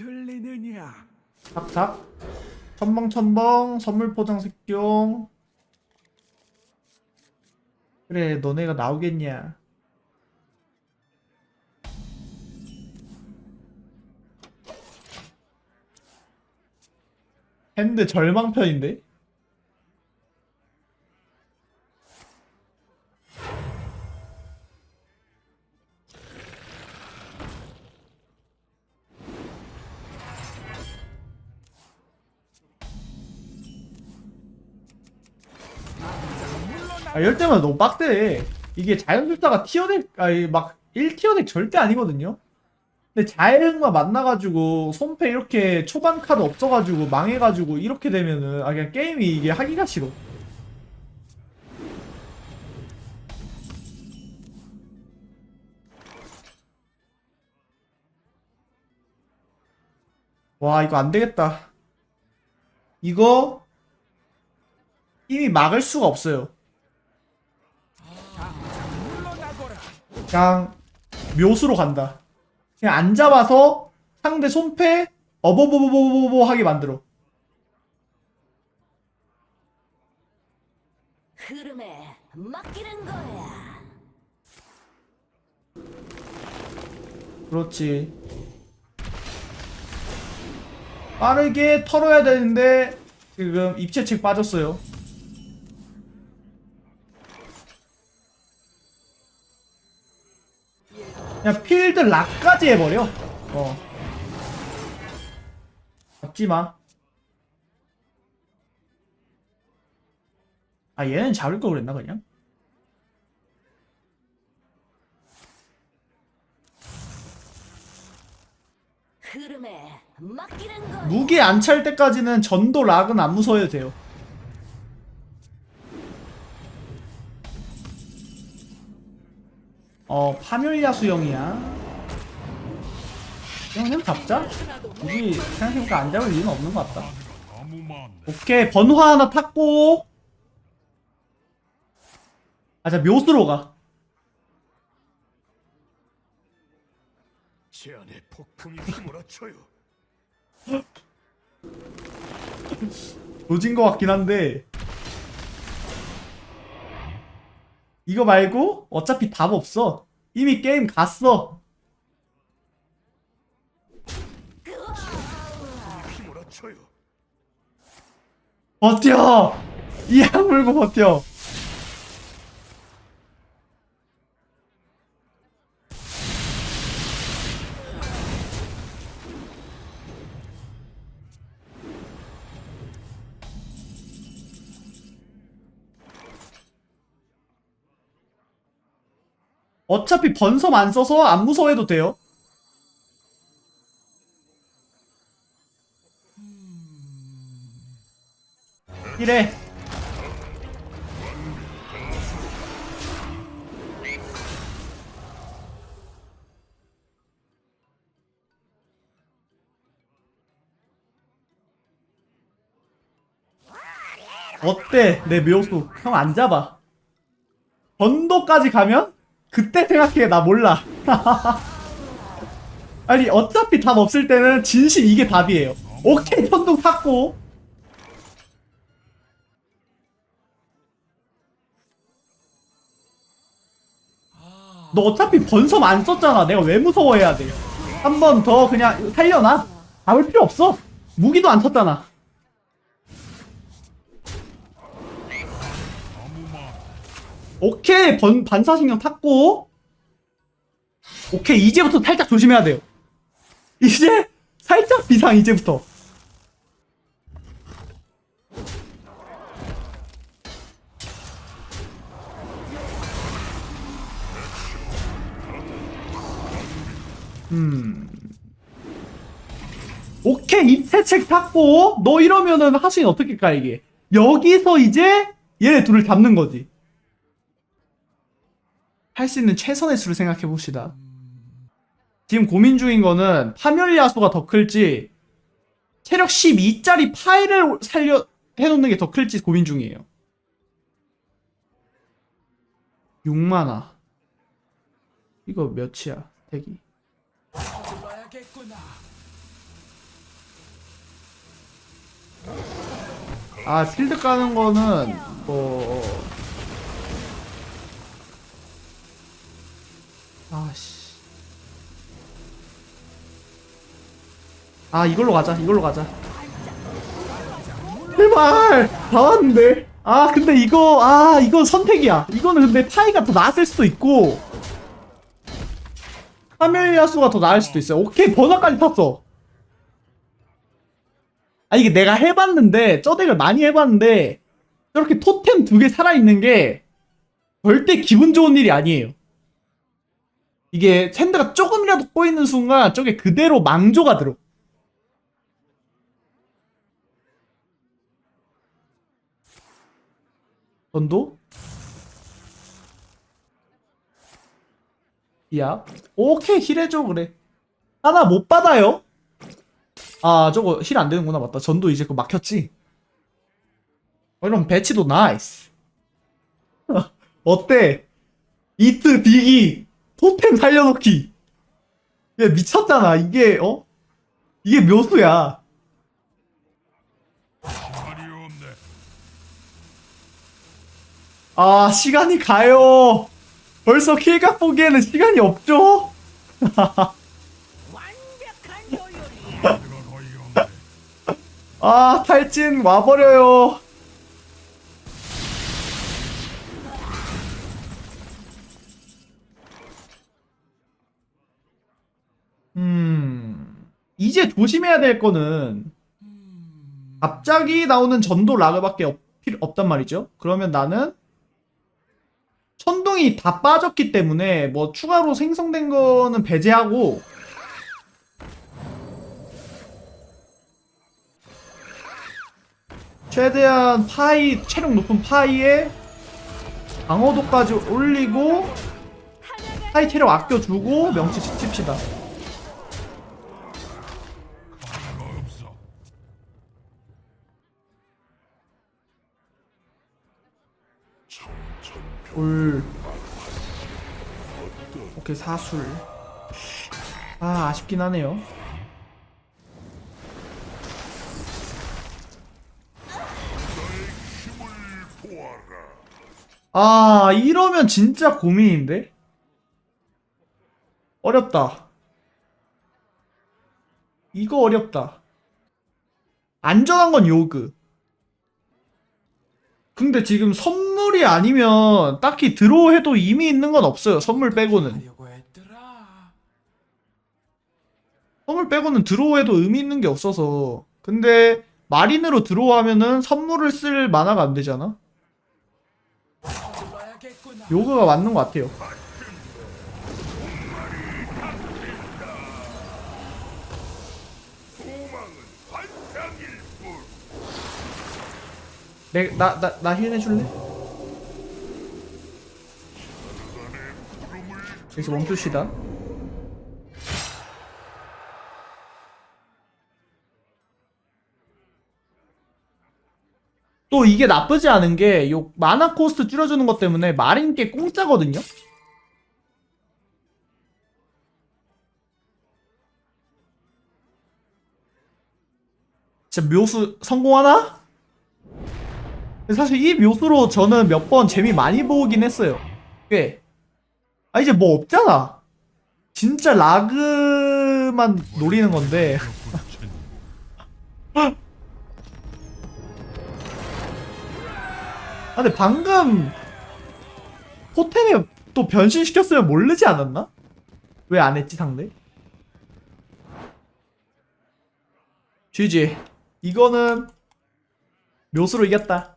들리느냐? 탁탁 첨벙첨벙 선물 포장 색종 그래 너네가 나오겠냐 핸드 절망편인데? 아, 이럴 때마다 너무 빡대. 이게 자연술사가 티어덱, 아니, 막, 1티어덱 절대 아니거든요? 근데 자연만 만나가지고, 손패 이렇게 초반 카드 없어가지고, 망해가지고, 이렇게 되면은, 아, 그냥 게임이 이게 하기가 싫어. 와, 이거 안 되겠다. 이거, 이미 막을 수가 없어요. 그냥 묘수로 간다. 그냥 안 잡아서 상대 손패 어버버버버버버 하게 만들어. 흐름에 맡기는 거야. 그렇지. 빠르게 털어야 되는데 지금 입체책 빠졌어요. 그냥 필드 락까지 해버려. 어. 잡지 마. 아 얘는 잡을 걸 그랬나 그냥? 무기 안 찰 때까지는 전도 락은 안 무서워도 돼요. 어, 파멸야 수영이야. 그냥, 그냥 잡자. 무기 생각해보니까 안 잡을 이유는 없는 것 같다. 오케이, 번화 하나 탔고. 아, 자, 묘수로 가. 제 안에 폭풍이 휘몰아쳐요. 노진 것 같긴 한데. 이거 말고 어차피 답 없어. 이미 게임 갔어. 버텨! 이 악 물고 버텨. 어차피 번섬 안 써서 안 무서워해도 돼요. 이래. 어때 내 묘수 형 안 잡아 번도까지 가면 그때 생각해 나 몰라. 아니 어차피 답 없을 때는 진심 이게 답이에요. 오케이 천둥 탔고. 너 어차피 번섬 안 썼잖아. 내가 왜 무서워해야 돼한 번 더 그냥 살려놔. 잡을 필요 없어. 무기도 안 쳤잖아 오케이 번, 반사신경 탔고. 오케이 이제부터 살짝 조심해야 돼요. 이제 살짝 비상 이제부터. 음. 오케이 입체책 탔고. 너 이러면은 하수인 어떻게 까 이게? 여기서 이제 얘네 둘을 잡는 거지 할 수 있는 최선의 수를 생각해 봅시다. 지금 고민 중인 거는 파멸 야수가 더 클지 체력 12짜리 파일을 살려 해놓는 게 더 클지 고민 중이에요. 6만화 이거 몇이야 대기. 아 필드 까는 거는 뭐 아씨. 아 이걸로 가자 이걸로 가자. 제발! 다 왔는데? 아 근데 이거 아 이건 선택이야. 이거는 근데 타이가 더 나았을 수도 있고. 카멜리아수가 더 나을 수도 있어요. 오케이 번화까지 탔어. 아 이게 내가 해봤는데 쩌덱을 많이 해봤는데 저렇게 토템 두 개 살아있는 게 절대 기분 좋은 일이 아니에요 이게 샌드가 조금이라도 꼬이는 순간 저게 그대로 망조가 들어. 전도? 야 오케이 힐해줘 그래. 하나 못 받아요? 아 저거 힐 안 되는구나 맞다. 전도 이제 그 막혔지? 어, 이런 배치도 나이스. 어때? 이트 비기 토템 살려놓기. 야 미쳤잖아. 이게 어? 이게 묘수야. 아 시간이 가요. 벌써 킬각 보기에는 시간이 없죠. 아 탈진 와버려요 음 이제 조심해야 될 거는 갑자기 나오는 전도 라그밖에 없, 없단 말이죠. 그러면 나는 천둥이 다 빠졌기 때문에 뭐 추가로 생성된 거는 배제하고 최대한 파이 체력 높은 파이에 방어도까지 올리고 파이 체력 아껴주고 명치 칩시다 하나가 없어. 올 오케이 사술. 아 아쉽긴 하네요. 아 이러면 진짜 고민인데? 어렵다. 이거 어렵다. 안전한 건 요그. 근데 지금 선 물이 아니면 딱히 드로우 해도 이미 있는 건 없어요 선물 빼고는. 선물 빼고는 드로우 해도 의미 있는 게 없어서 근데 마린으로 드로우 하면은 선물을 쓸 만화가 안 되잖아. 요거가 맞는 것 같아요 내, 나, 나, 나 힐 해줄래? 여기서 멈춥시다 또 이게 나쁘지 않은 게요 마나 코스트 줄여주는 것 때문에 마린 게 공짜거든요? 진짜 묘수 성공하나? 사실 이 묘수로 저는 몇 번 재미 많이 보긴 했어요. 꽤. 아 이제 뭐 없잖아. 진짜 라그만 노리는 건데. 아 근데 방금 포텐에 또 변신시켰으면 모르지 않았나? 왜 안 했지 상대? GG 이거는 묘수로 이겼다